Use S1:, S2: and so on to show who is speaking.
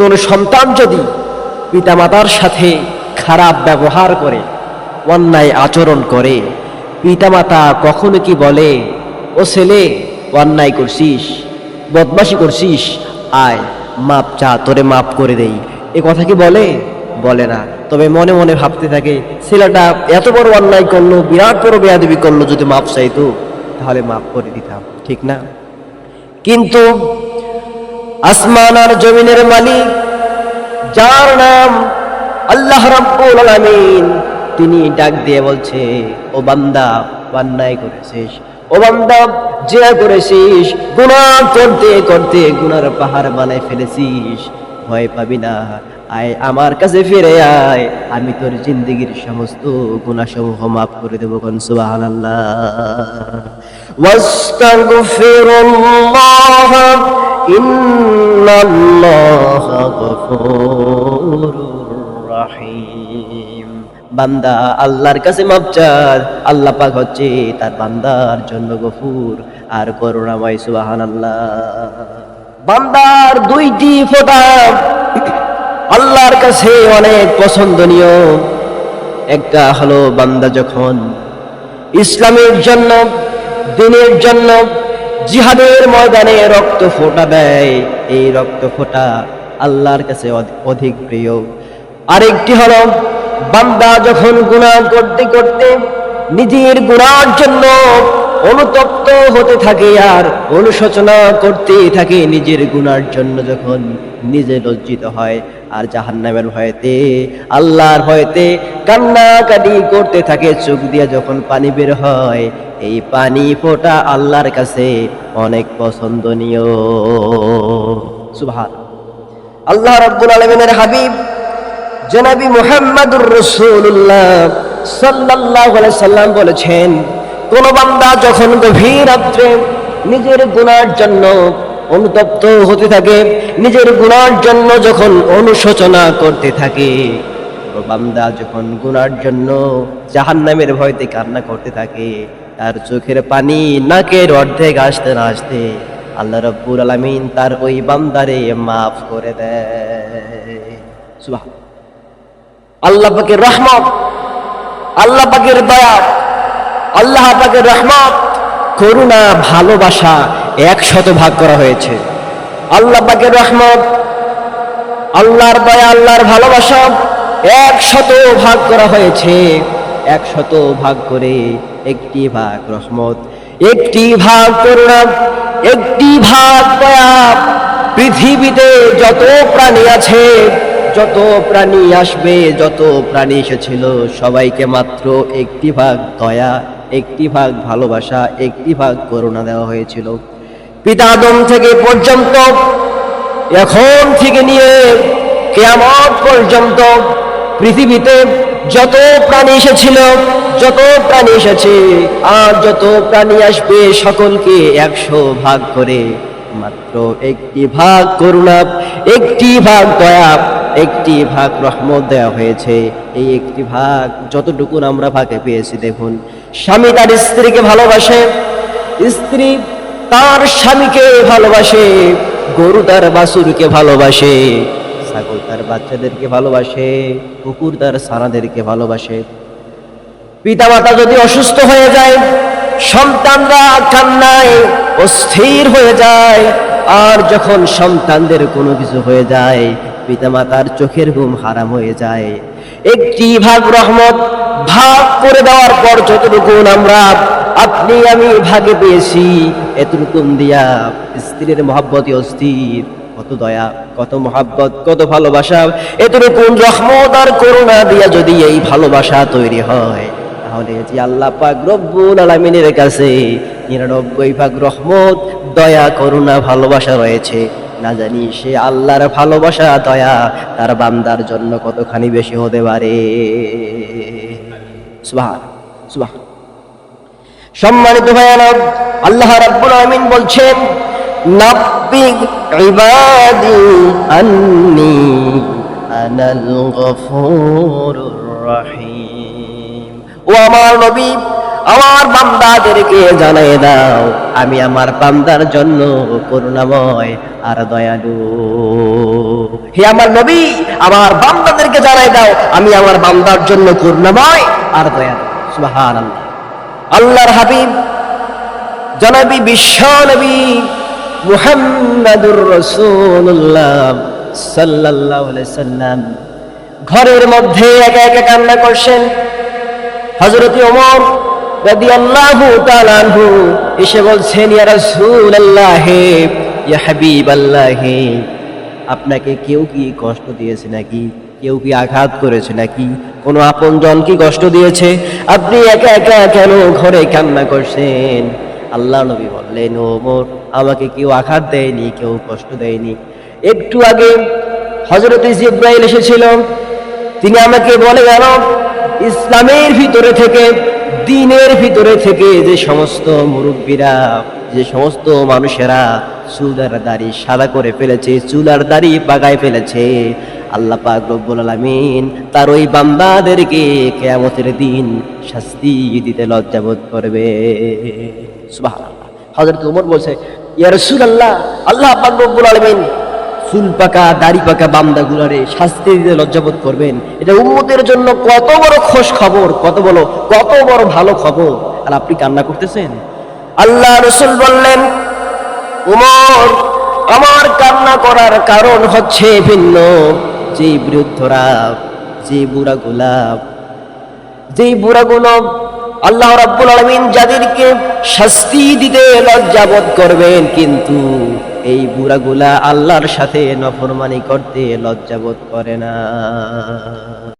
S1: কোন সন্তান যদি পিতামাতার সাথে খারাপ ব্যবহার করে, অন্যায় আচরণ করে, পিতামাতা কখনো কি বলে, ও ছেলে, অন্যায় করছিস বদমাসি করছিস, আয়, মাপ চা, তোরে মাপ করে দেই। এ কথা কি বলে? বলে না। তবে মনে মনে ভাবতে থাকে, ছেলেটা এত বড় অন্যায় করল, বিরাট বড় বেয়াদবি করল, যদি মাপ চাইতো, তাহলে মাপ করে দিতাম। ঠিক না? কিন্তু আসমান আর জমিনের মালিক, যার নাম আল্লাহ রাব্বুল আলামিন। তিনি ডাক দিয়ে বলছে, ও বান্দা, অন্যায় করেছিস। ও বান্দা, যে করেছিস, গুনাহ করতে করতে গুনার পাহাড় বানায় ফেলেছিস। ভয় পাবি না, আয় আমার কাছে ফিরে আয়। আমি তোর জিন্দগির সমস্ত গুণাসমূহ মাফ করে দেবো, কোন সুবাহান আল্লাহ إن الله غفور رحيم বান্দা আল্লাহর কাছে মাপ চার আল্লাহ পাক হচ্ছে তার বান্দার জন্য গফুর আর করুণাময় সুবাহান আল্লাহ বান্দার দুইটি ফোঁটা আল্লাহর কাছে অনেক পছন্দনীয় একটা হলো বান্দা যখন ইসলামের জন্য দিনের জন্য জিহাদের ময়দানে রক্ত ফোঁটা দেয়। এই রক্ত ফোঁটা আল্লাহর কাছে অধ- অধিক প্রিয়। আরেকটি হলো, বান্দা যখন গুনাহ করতে করতে নিজের গুনার জন্য অনুতপ্ত হতে থাকে আর অনুশোচনা করতে থাকে নিজের গুণার জন্য যখন নিজে লজ্জিত হয় আর জাহান্নামের ভয়তে, আল্লাহর ভয়তে কান্নাকাটি করতে থাকে, চোখ দিয়ে যখন পানি বের হয় এই পানি ফোঁটা আল্লাহর কাছে অনেক পছন্দনীয়। সুবহান আল্লাহ রাব্বুল আলামিনের হাবিব, জনাবি মুহাম্মাদুর রাসূলুল্লাহ সাল্লাল্লাহু আলাইহি সাল্লাম বলেছেন, কোন বান্দা যখন গভীর রাত্রে নিজের গুনার জন্য অনুতপ্ত হতে থাকে, নিজের গুনার জন্য যখন অনুশোচনা করতে থাকে বান্দা যখন গুনার জন্য জাহান্নামের ভয়তে কান্না করতে থাকে তার চোখের পানি নাকের অর্ধেক আসতে না আসতে আল্লাহ রব্বুল আলামিন তার ওই বান্দারে মাফ করে দেয়। আল্লাহ পাকের রহমত, আল্লাহ পাকের দয়া, আল্লাহ পাকের রহমত, করুণা, ভালোবাসা একশত ভাগ করা হয়েছে। আল্লাহ পাকের রহমত, আল্লাহর দয়া, আল্লাহর ভালোবাসা একশত ভাগ করা হয়েছে। একশত ভাগ করে একটি ভাগ রহমত, একটি ভাগ করুণা, একটি ভাগ দয়া। পৃথিবীতে যত প্রাণী আছে, যত প্রাণী আসবে, যত প্রাণী এসেছিল, সবাইকে মাত্র একটি ভাগ দয়া, একটি ভাগ ভালোবাসা, একটি ভাগ করুণা দেওয়া হয়েছিল। পিতা আদম থেকে পর্যন্ত, এখন থেকে নিয়ে কেয়ামত পর্যন্ত পৃথিবীতে যত প্রাণী এসেছিল, যত প্রাণী এসেছে, আর যত প্রাণী আসবে সকলকে একশো ভাগ করে। মাত্র একটি ভাগ করুণা, একটি ভাগ দয়া, একটি ভাগ রহমত দেওয়া হয়েছে। এই একটি ভাগ যতটুকু আমরা ভাগে পেয়েছি, দেখুন। স্বামী তার স্ত্রীকে ভালোবাসে, স্ত্রী তার স্বামীকে ভালোবাসে, গরু তার বাসুরকে ভালোবাসে। ছাগল তার বাচ্চাদেরকে ভালোবাসে, কুকুর তার সানাদেরকে ভালোবাসে। পিতামাতা যদি অসুস্থ হয়ে যায়, সন্তানরা কান্নায় অস্থির হয়ে যায়, আর যখন সন্তানদের কোনো কিছু হয়ে যায়, পিতামাতার চোখের ঘুম হারাম হয়ে যায়। একটি ভাগ রহমত ভাগ করে দেওয়ার পর যতটুকু আমরা আপনি আমি ভাগে পেয়েছি এতটুকু দিয়া স্ত্রীর মহাব্বতী অস্থির। কত দয়া, কত মহাব্বত, কত ভালোবাসা। এতটুকু রহমত আর করুণা দিয়া যদি এই ভালোবাসা তৈরি হয়, তাহলে যে আল্লাহ পাক রব্বুল আলামিনের কাছে নিরানব্বই ভাগ রহমত, দয়া, করুণা, ভালোবাসা রয়েছে। না জানি সে আল্লাহর ভালোবাসা, দয়া তার বান্দার জন্য কতখানি বেশি হতে পারে। সুবহান সুবহান। সম্মানিত ভাইয়ারা আল্লাহ রাব্বুল আলামিন বলছেন নাব্বি ইবাদি আন্নি আনাল গফুরুর রহিম। ও আমার নবী, আমার বান্দাদেরকে জানাই দাও, আমি আমার বান্দার জন্য করুণাময় আর দয়ালু। হে আমার নবী, আমার বান্দাদেরকে জানাই দাও, আমি আমার বান্দার জন্য করুণাময় আর দয়া সুবাহান আল্লাহ আল্লাহর হাবিব, জনাবি বিশ্ব নবী মুহাম্মাদুর সাল্লাল্লাহু আলাইহি সাল্লাম। ঘরের মধ্যে একা একা কান্না করছেন। হযরত ওমর রাদিয়াল্লাহু তাআলা আনহু এসে বলছেন, ইয়া রাসূলুল্লাহ, ইয়া হাবিবাল্লাহ, আপনাকে কেউ কি কষ্ট দিয়েছে নাকি? কেউ কি আঘাত করেছে নাকি? কোনো আপনজন কি কষ্ট দিয়েছে? আপনি একা একা কেন ঘরে কান্না করছেন? আল্লাহ নবী বললেন ওমর আমাকে কেউ আঘাত দেয়নি, কেউ কষ্ট দেয়নি। একটু আগে হজরত ইব্রাহিম এসেছিল। তিনি আমাকে বলে গেল ইসলামের ভিতরে থেকে, দিনের ভিতরে থেকে যে সমস্ত মুরব্বীরা, যে সমস্ত মানুষেরা চুলার দাড়ি সাদা করে ফেলেছে, চুলার দাড়ি পাগায় ফেলেছে, আল্লাহ পাক রব্বুল আলামিন তার ওই বান্দাদেরকে কেয়ামতের দিন শাস্তি দিতে লজ্জাবোধ করবে। হযরত ওমর বলছে, ইয়া রাসূলুল্লাহ, আল্লাহ পাক রব্বুল আলামিন চুল পাকা, দাড়ি পাকা গুলারে শাস্তি দিতে লজ্জাবোধ করবেন। এটা উম্মতের জন্য কত বড় খবর, কত বড় কত বড় ভালো খবর। আর আপনি কান্না করতেছেন? আল্লাহ রসুল বললেন, উমর, আমার কান্না করার কারণ হচ্ছে ভিন্ন। যে বৃদ্ধরা যে বুড়া গোলাপ, যেই বুড়াগুলো আল্লাহ রাব্বুল আলমিন যাদেরকে শাস্তি দিতে লজ্জাবোধ করবেন, কিন্তু এই বুড়াগুলা আল্লাহর সাথে নফরমানি করতে লজ্জাবোধ করে না।